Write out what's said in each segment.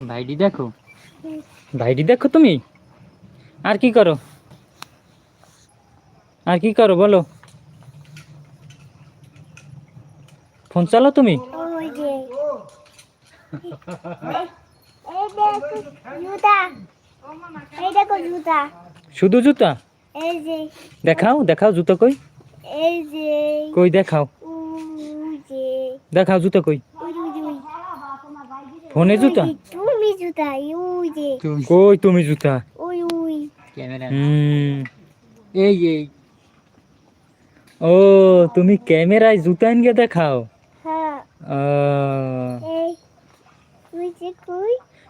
ভাইডি দেখো। ভাইডি দেখো তুমি? আর কি করো? আর কি করো বলো? ফোন চালাও তুমি? শুধু জুতা? দেখাও দেখাও জুতো কই? কই দেখাও? দেখাও জুতো কই। ফোনে জুতা? তুমি জুতা ওই যে। কই তুমি জুতা? ওই ওই। ক্যামেরা হুম। এই এই। ও তুমি ক্যামেরায় জুতা এনে দেখাও? হ্যাঁ।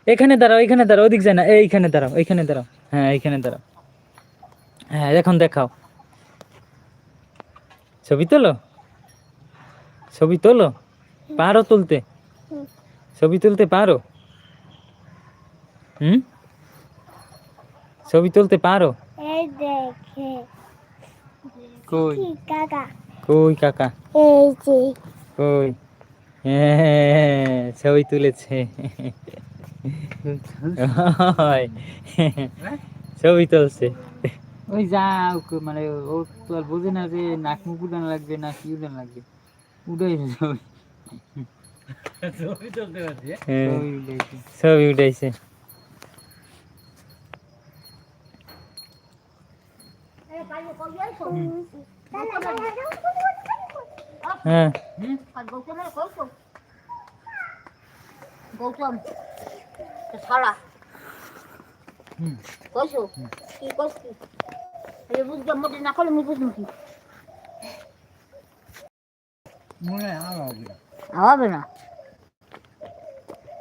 এখানে দাঁড়াও এখানে দাঁড়াও ওদিক যায় না। এইখানে দাঁড়াও এইখানে দাঁড়াও। হ্যাঁ এইখানে দাঁড়াও। হ্যাঁ এখন দেখাও। ছবি তোলো? ছবি তোলো? পারো তুলতে। ছবি তুলতে পারো? হুম? ছবি তুলতে পারো? এই দেখে। কই? কাকা? কই কাকা? এই যে। কই? হ্যাঁ ছবি তুলেছে। ওই, ছবি তুলছে। ওই যা মানে ও তো আর বোঝে না যে নাক মুখ উড়ানো লাগবে না কি উড়ানো লাগবে। উড়াই ছবি ছবি তুলতে পারছি ছবি উঠাইছে। হ্যাঁ। গৌতম হুম। কইছো? কি কইছি এই বুঝতে মোটে না করলে আমি বুঝব কি মনে হবে। হবে না।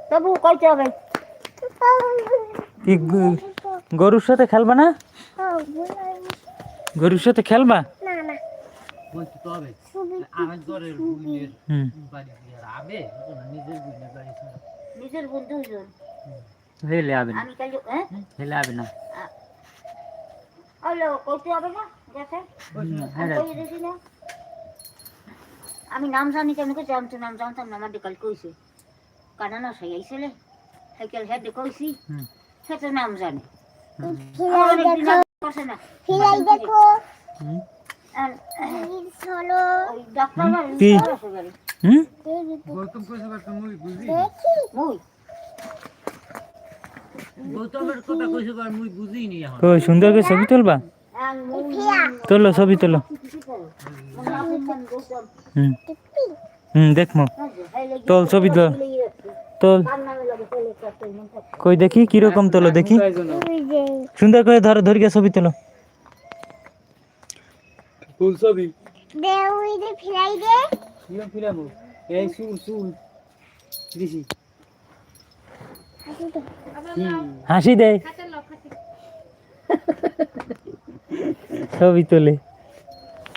তবু কইতে হবে। কি গরুর সাথে খেলবা না? গরুর সাথে খেলবা? না না। বলছি তবে ছবি আমার ঘরের বুনের বাড়ি দিয়ে আবে নিজের বুনের বাড়ি নিজের বন্ধু হইজন হেলে হবে না। আমি কালি হ্যাঁ? হেলে হবে না। হ্যালো কইতে হবে না? দেখে হ্যাঁ, আমি নাম জানি কেন কইছি আমি তো নাম জানতাম না আমার কাল কইছে কানা না সেই আইছিলে সাইকেল হেড কইছি হুম। সে তো নাম জানে। সুন্দর করে ছবি তুলবা। তোলো ছবি তোলো। হুম। হুম দেখমো তোল ছবি তোল। তোল। কই দেখি কীরকম তোলো দেখি। সুন্দর করে ধরো ধরিয়া ছবি তোলো। ফুল ছবি। দে ওই যে ফিলাই দে কিরম ফিরাবো এই চুল চুল। দিছি। হাসি দে। হাসি দে। ছবি তোলে।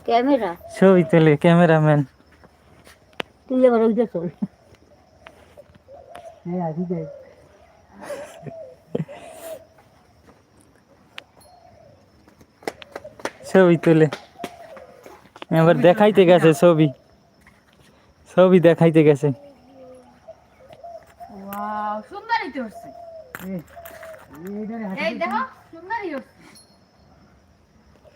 ক্যামেরা? ছবি তোলে ক্যামেরাম্যান। চল আসি দে ছবি তোলে। এবার দেখাইতে গেছে ছবি। ছবি দেখাইতে গেছে। সুন্দরই তো হচ্ছে। এই দেখো সুন্দরই হচ্ছে হ্যাঁ সব আছে ঠিক গাড়ি উঠেছে ফুল ছবি উঠেছে দেখ ফুল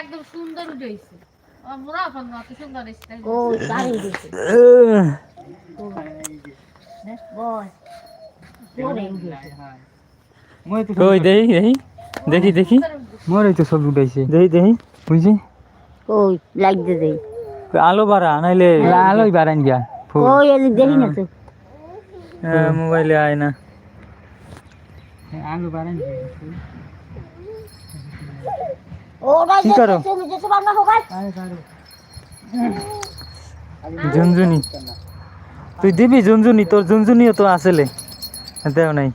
একদম সুন্দর উঠেছে। মোরা সুন্দর ও উঠেছে। কই দেখি দেখি। দেখি দেখি মোরই তো ছবি উঠাইছে দেখি দেখি বুঝছি ওই লাইট দে দেই আলো বাড়া নাইলে আলোই বারান গিয়া। ফুল ওই দেখি না তো। মোবাইলে আয় না। কি করো? ঝুনঝুনি। তুই দিবি ঝুনঝুনি? তোর ঝুনঝুনিও তো আসলে। দেও নাই।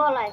গলায়।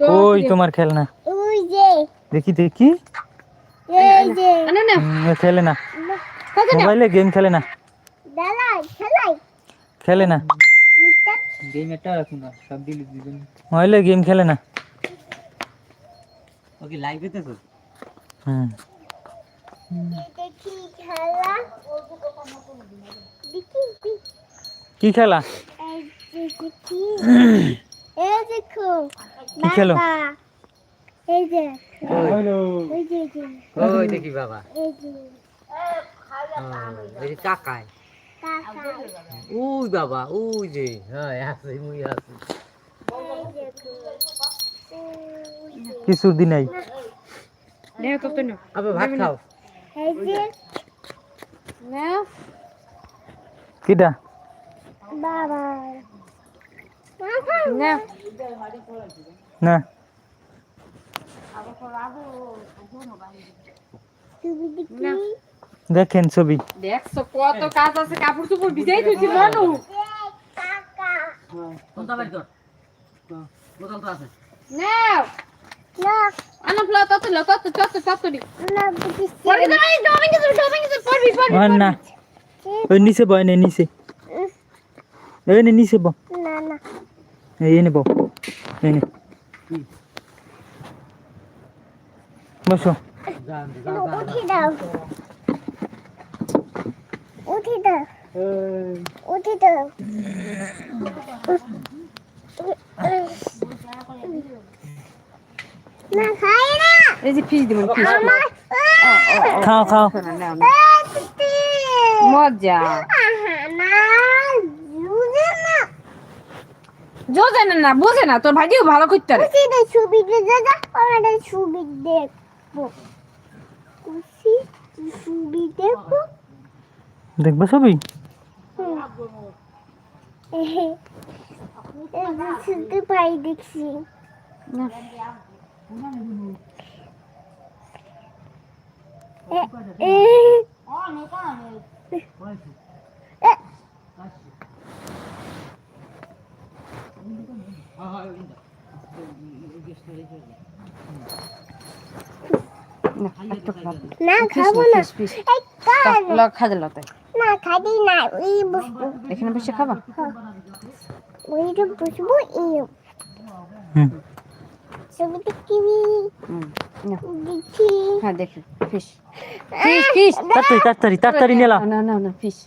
ওই তোমার খেলনা। ওই যে। দেখি দেখি। এই যে। না না খেলে না। মোবাইলে গেম খেলে না। দালাই খেলাই। খেলে না। গেম একটা রাখুন না সব দিলি দিবেন মোবাইলে গেম খেলে না। ওকে লাইভে তো? হুম। দেখি খেলা। কি খেলা? দেখি। এই দেখো কি খেলো? বাবা। এই যে হ্যালো। ওই যে এই যে, ওই দেখি বাবা? এই যে। এই যে চাকায়। কাকা বাবা ওই যে। হ্যাঁ আছে মুই আছে কিছু দিন নাই নে। তো তো না। আবার ভাত খাও। এই যে। না। কিটা? বাবা। না। না। দেখেন ছবি। দেখছ কত কাজ আছে কাপড় চোপড় ভিজাই দিয়েছি মানু। নিচে বয় নে নিচে। নিচে ব না না এই নে ব এই নে বসো উঠে দাও উঠে দাও উঠে দাও না খাই না এই যে ফিস দিবেন ফিস আমার খাও খাও নাও আস্তে। মজা আহা, না বুঝে না যোজে না না বোঝে না তোর ভাইটিও ভালো করতে পারে। খুশি দে ছবি দে দাদা আমাদের ছবি দেখব ছবি দেখব। দেখব ছবি? শুধু পাই দেখছি। না খাব না। এই কার? ল খাজে লতে না খাবি না ওই এখানে বসে খাবা? ওইটা বসবো এই। হুম। ছবি দেখবি দেখি। হ্যাঁ দেখি ফিস ফিস ফিস তাড়াতাড়ি তাড়াতাড়ি তাড়াতাড়ি নিলাম না না না ফিস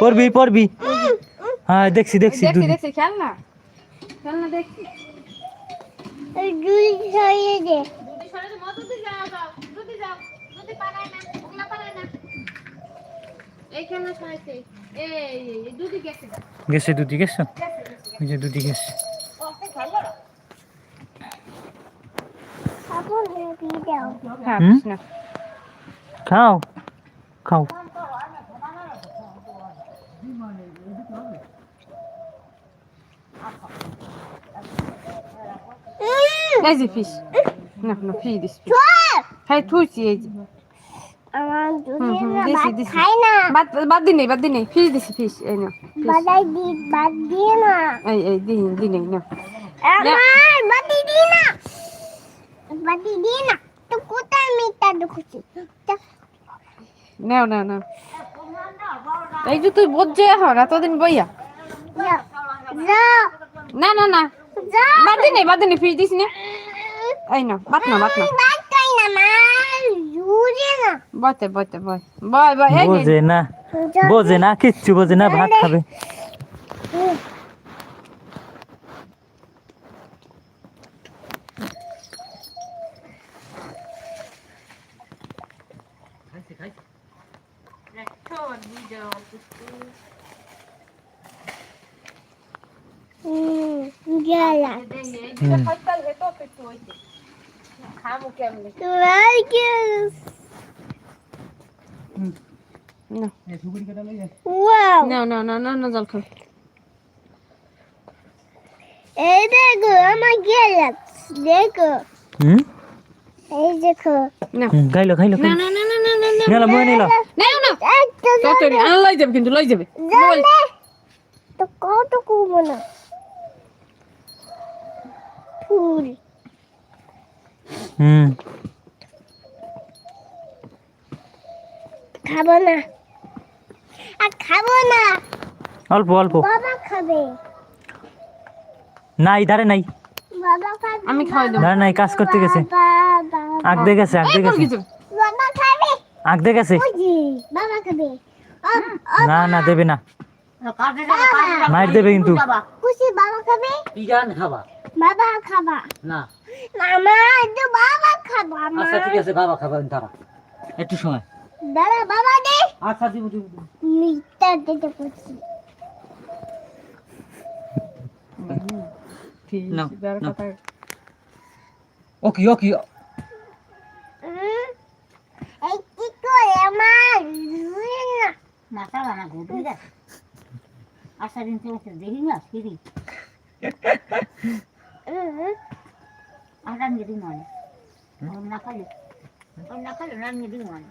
পড়বি পড়বি। হ্যাঁ দেখছি দেখছি দেখছি দেখছি খেল না খেল না। দেখছি গেছে। দুধি গেছে? ওই যে গেছে। হ্যাঁ খাও খাও। এই যে ফিস না না ফিস দিস হ্যাঁ থুইছি এই যে বাদ দিন বাদ দিন ফিস দিছি ফিস এই না বাদ দিয়ে না এই এই দিন দিন না বাদি দি না বাদি দি না তো কোথায় মিটা ঢুকছি নাও নাও নাও এই যে তুই বোঝে এখন এতদিন বইয়া না না না বাদ দিন বাদ দিন ফিস দিস না। এই না বাদ না বাদ না বাদ খাই না মা জুড়ে না। বই বই বই এই নে। বোঝে না বোঝে না কিচ্ছু বোঝে না ভাত খাবে হুম গেলাম হুম খামু কেমনে Marcus. না. না না না না না জল খাও এই দেখো আমার গেলাস দেখো হুম এই দেখো না খাইলো খাইলো না না না না না না না মই নিলাম নাও না একটা কত আন লই যাবে কিন্তু লই যাবে তো কত করব না ফুল হুম। খাব না। আর খাব না। অল্প অল্প। বাবা খাবে। নাই ধারে নাই। আমি খাওয়াই দেবো। নাই কাজ করতে গেছে। বাবা আগ দিয়ে গেছে আগ এই দিয়ে বল গেছে। কিছু? বাবা খাবে। আগ গেছে। ওই যে বাবা খাবে। না না দেবে না। মার দেবে কিন্তু। বাবা খুশি বাবা খাবে? খাবা। বাবা খাবা। না। মামা তো বাবা খাবা মা আচ্ছা ঠিক আছে বাবা খাবা তারা একটু সময়। দাদা বাবা দে। আচ্ছা দিব দিব। মিথ্যা দিতে করছি ওকে ওকে। মাথা বানা ঘুরে যা আশা দিন থেকে দেখি না ফিরি। মানে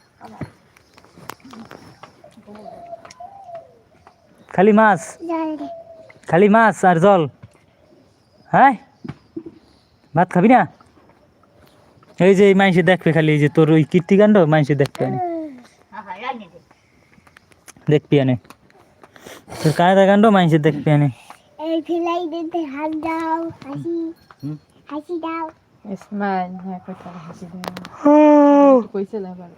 খালি মাছ খালি মাছ আর জল হ্যাঁ ভাত খাবি না এই যে মাইসে দেখবে খালি এই যে তোর ওই কীর্তিকাণ্ড মাইসে দেখবে হ্যাঁ হ্যাঁ দেখবি আনে তোর কায়দা কাণ্ড মাইসে দেখবি আনে এই ফেলাই দিতে হাত দাও হাসি হাসি দাও ইসমাইল হ্যাঁ কথা হাসি। দেয় কইছে লাবার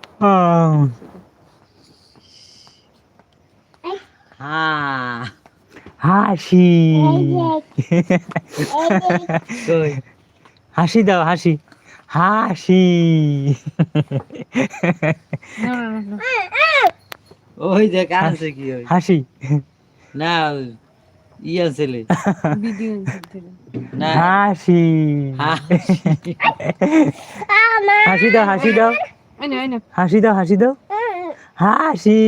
হাসি দেখ দেখ দাও হাসি। হাসি। ওই যে কানছে কি হাসি। না ইয়া ছেলে হাসি। হাসি। হাসি দাও হাসি দাও। হাসি দাও হাসি দাও। হাসি।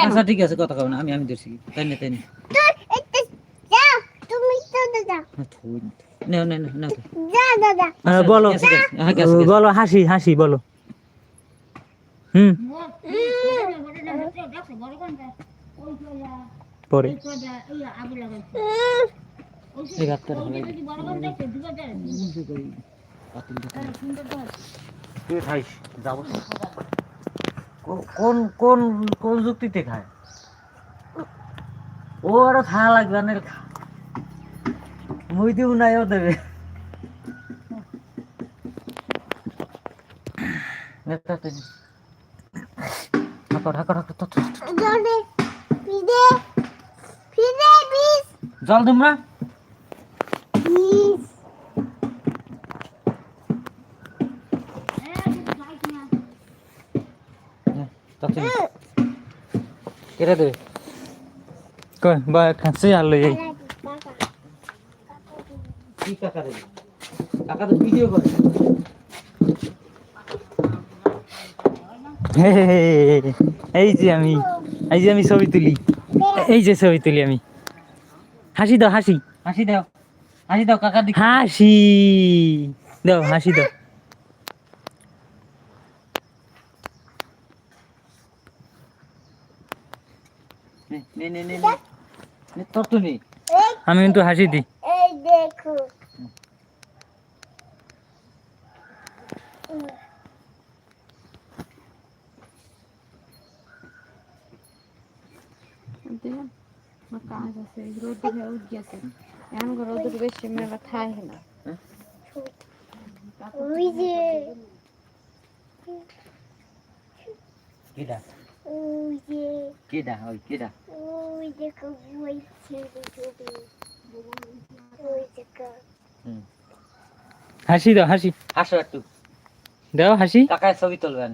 আচ্ছা ঠিক আছে কথা কব না আমি আমি ধরছি। তাই না তাই না। তুমি বলো। হাসি হাসি বলো। হুম। পরে। কোন কোন কোন যুক্তিতে খায়? ও আরও খা লাগবে না খা। মুই দিব নাই ও দেবে। জল তোমরা কেটে দেবে। কই বা খাসি আর লই যাই কি কাকা দেবে কাকা তো ভিডিও করে। এই যে আমি এই যে আমি ছবি তুলি। এই যে ছবি তুলি আমি। হাসি দাও হাসি। হাসি দাও। হাসি দাও কাকা দিকে। হাসি। দাও হাসি দাও। নে নে নে নে নে। নে তোর তো নেই আমি কিন্তু হাসি দিই। এই দেখো। দিলাম কাজ আছে রোদ দেখে উঠ গেছে এখন রোদ বেশি মেলা থাই না ওই যে কেডা ওই যে কেডা ওই কেডা ওই দেখো ওই ছেলে ছবি ওই দেখো হুম হাসি দাও, হাসি। হাসো একটু। দাও হাসি। কাকায় ছবি তুলবেন।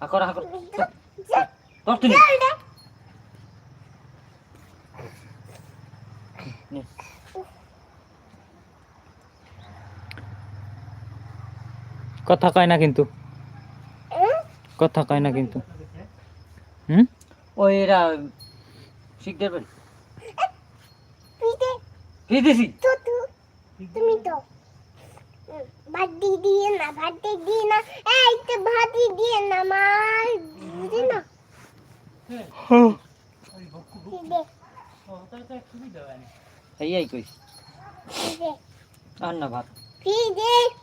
হাকর হাকর তোর কথা কয় না কিন্তু। কথা কয় না কিন্তু। হুম? ওই এরা তো তু তুমি তো ভাত দিয়ে দিয়ে না ভাত দিয়ে দিয়ে না এই তো ভাত দিয়ে দিয়ে না বুঝি না? ফিদে এই এই কই ফিদে আর না ভাত।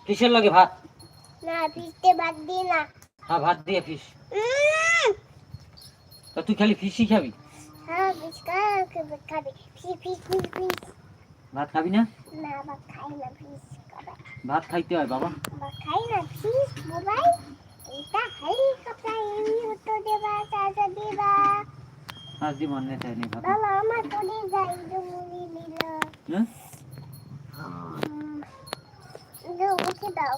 কিসের লগে ভাত? না ভাত দিয়ে না। হ্যাঁ ভাত দিয়ে ফিস। উম, তা তুই খালি ফিসই খাবি? হ্যাঁ ফিস খাবে। ফিস ফিস ফিস ভাত খাবি না? না ভাত খাই না খাবে ভাত খাইতে হয় বাবা। ভাত খাই না ফিস মোবাইল। এটা হেলিকপ্টার এমনি হতো দেবা চাচা দেবা। আজ দি মনে চাই নি ভাত। বাবা আমার চলে যাই জমুনি নিল। হ্যাঁ? দাও। ওকে দাও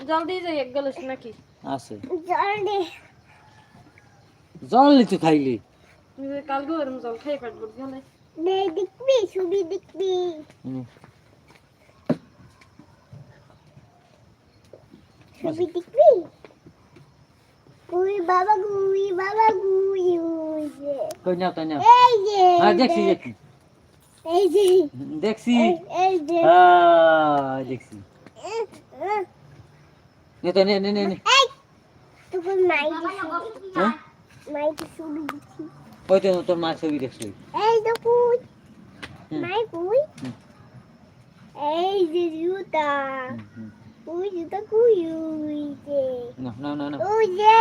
জলদি যাই একগালস নাকি আছে জলদি জলদি তো খাইলি কাল গরম জল খাই পেট ভরে গেলে নে দেখবি ছবি দেখবি ছবি দেখবি গুই বাবা গুই বাবা গুই ওই যে কন্যা কন্যা এই যে হ্যাঁ দেখছি দেখছি এই যে দেখছি এই যে হ্যাঁ দেখছি নে তো নে নে নে। হ্যাঁ? ওই তো তোর মা ছবি দেখছি। এই তো কুই। মাই কুই। এই যে জুতা। ওই জুতা কুই ওই যে। না না না না। ওই যে।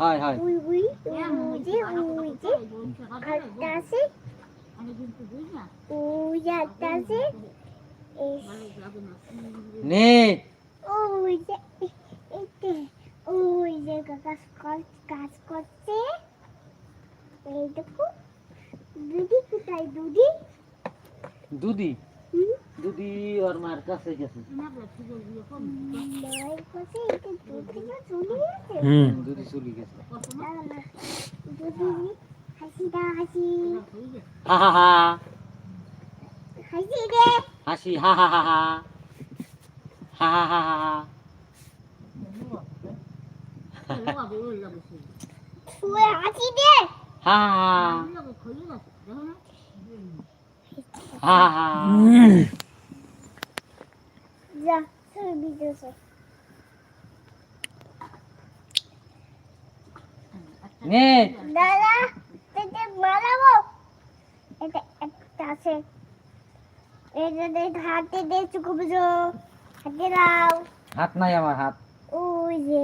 হয় হয় উই উই ওই যে। ওই যে একটা আছে ওই একটা আছে নে। ওই যে। এইতে ওই যে কাজ কাজ করছে। এই দেখো। দুদি কোথায় দুদি? দুদি? দুদি ওর মার কাছে গেছে। হুম দুদি চলে গেছে? দুদি হাসি? দাও হাসি হা হা হা। হাসি দে। হাসি হা হা হা। হা হা হা হা হা হা শুয়ে হাসি দে হা হা হা হা যা ছবি দিতেছে নে দাদা এটা মারাবো এটা একটা আছে এটা হাতে দে চুকু বুঝো হাতে দাও হাত নাই আমার হাত। ওই যে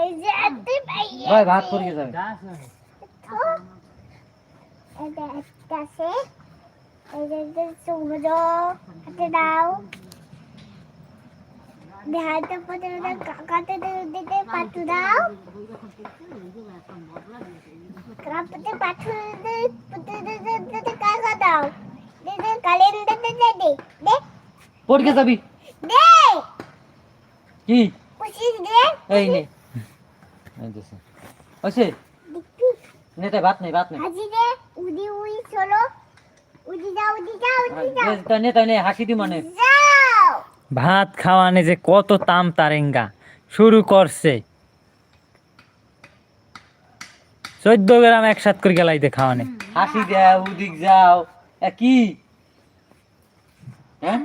এই যে এত ভাই ভাত করে যাবে গাছ না এটা কাছে এই যে সূর্য হাতে দাও দেহাতে পথে কাকাতে দিতে পাঠু দাও কাপতে পাঠু দিতে কাকা দাও দিতে কালেন্ডার দিতে দে দে পড়কে যাবি দে কি এই নে। এই দেছে ওসে দেখবি নে ভাত নেই ভাত নেই উদি উই চলো উদি যাও উদি যাও উদি যাও তাই নে নে হাসি দি মানে ভাত খাওয়ানে যে কত তাম তারেঙ্গা। শুরু করছে। চোদ্দ গ্রাম একসাথ করে গেলাইতে খাওয়ানে। হাসি দাও উদিক যাও। এ কি? হ্যাঁ?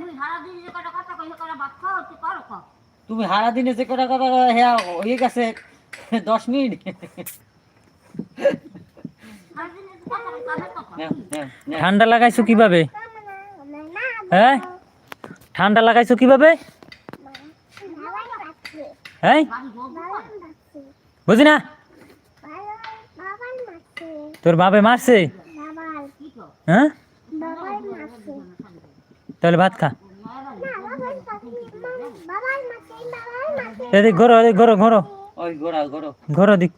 তুমি হারা দিনে যে কটা কথা হ্যাঁ হয়ে গেছে দশ মিনিট। নে, নে। ঠান্ডা লাগাইছো কীভাবে? হ্যাঁ? ঠান্ডা লাগাইছো কীভাবে? হ্যাঁ? বুঝি না তোর বাপে মারছে? হ্যাঁ? তাহলে ভাত খা না বাবার মারছে বাবার মারছে বাবার মারছে এদিক ঘরো এদিক ঘরো ঘরো। ওই গোড়া গোড়ো ঘরো দিক।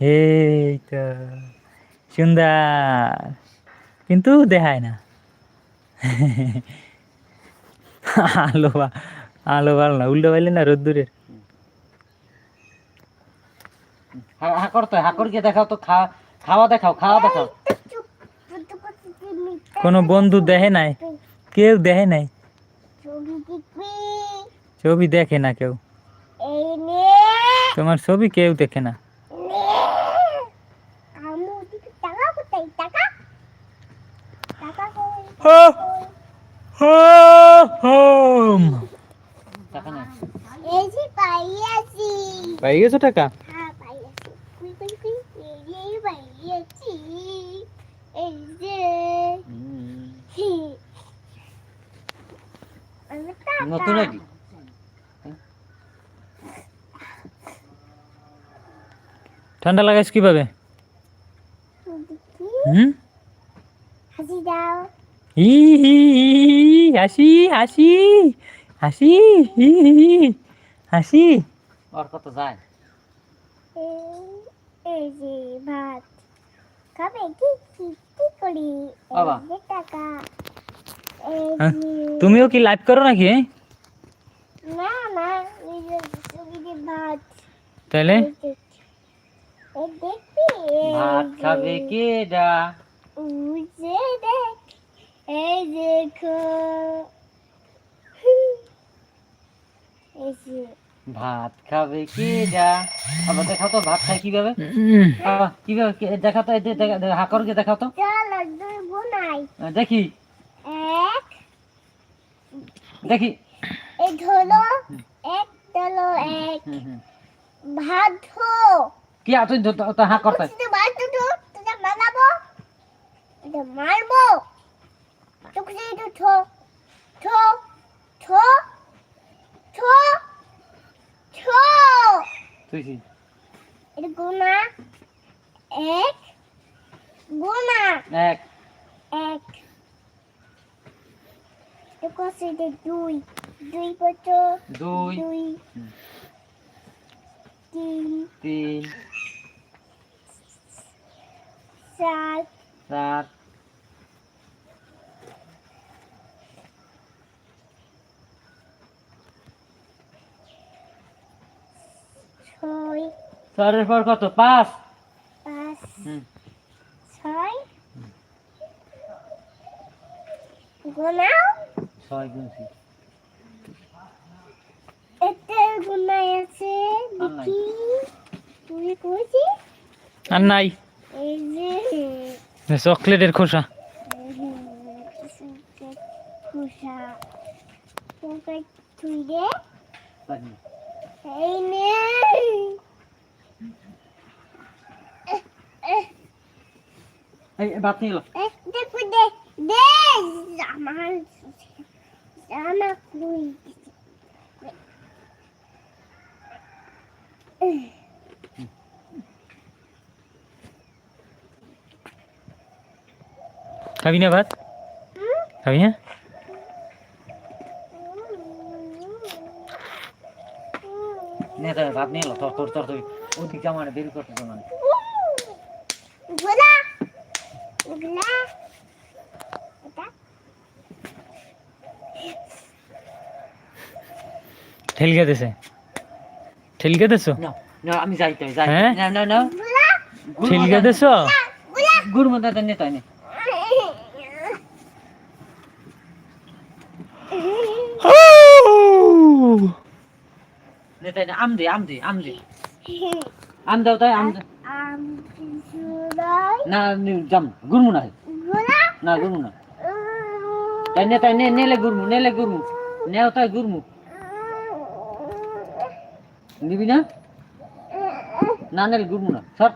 এই তো সুন্দর। কিন্তু দেখায় না। আলো বা- আলো ভালো না উল্টো পাইলে না রোদ্দুরের। হাকর তো হাকর গিয়ে দেখাও তো খাওয়া দেখাও খাওয়া দেখাও। কোনো বন্ধু দেখে নাই কেউ দেখে নাই। ছবি দেখে না কেউ? তোমার ছবি কেউ দেখে না? পাই গেছো দিকে টাকা কোথায় টাকা টাকা কই দেখা নাই এই যে পাইয়াছি পাই গেছো টাকা হ্যাঁ পাইয়াছি কুই কুই কুই এই যে পাইয়াছি এই যে হি। আমি টাকা নতুন আইডি ঠান্ডা লাগাইছ কীভাবে দেখি হুম হাসি দাও হি হি হি হি, হাসি হাসি হাসি হি হি হি, হাসি ওর কত যায় এই এই যে ভাত খাবে কি কি কি করি এই বাবা। যে টাকা এই হ্যাঁ? যে তুমিও কি লাইভ করো নাকি হ্যাঁ? না না এই যে এই যে ভাত তাহলে এই যে- এই দেখবি এই ভাত খাবে কে ডা ওই দেখ এই দেখো। ভাত খাবে কে ডা আবার দেখাও তো ভাত খায় কীভাবে? কীভাবে কে- দেখাও তো দেখা- দেখা- হাকর গিয়ে দেখাও তো। দেখি। এক। দেখি। এই ধরো এক ধরো এক। ভাত ধো। কি আর তুই তো- তো হাঁ করতে। তুই ভাত ধো তোকে মানাবো তোকে মারবো। তোকে যদি ঠো ঠো ঠো ঠো ঠো তুই কি? এটা গুণা এক গুণা এক। এক। এটা কত দুই দুই বছর দুই। দুই। তিন চার চার ছয় চারের পর কত? পাঁচ। পাঁচ ছয়। গোনাও ছয় গুনছি আছে আর নাই। দেখি তুই কইছি? আর নাই। এই যে চকলেটের খোসা। খুশা তুই দে। এই নে। এই ভাত নিয়ে দেখো দে দে আমার জামা খুই খাবি না ভাত? খাবি হ্যাঁ নে তাহলে ভাত নিয়ে তোর তোর তোর তুই ওদিক জামা বের করতে তো মানে গোলা গোলা ঠেলকে দেছে ঠেলকে দেছো না না আমি যাই তাই যাই। হ্যাঁ? না না না। ঠেলকে দেছো গুড় মধ্যে নে তাই নে নে তাই নে আম দে আম দে আম দে। আম দাও তাই আম না জাম গুড়মু না না গুরমু না। তাই নে তাই নে নেলে গুরমু নেলে গুরমু নেও তাই গুরমু নিবি না? না নেলে গুরমু না। সর।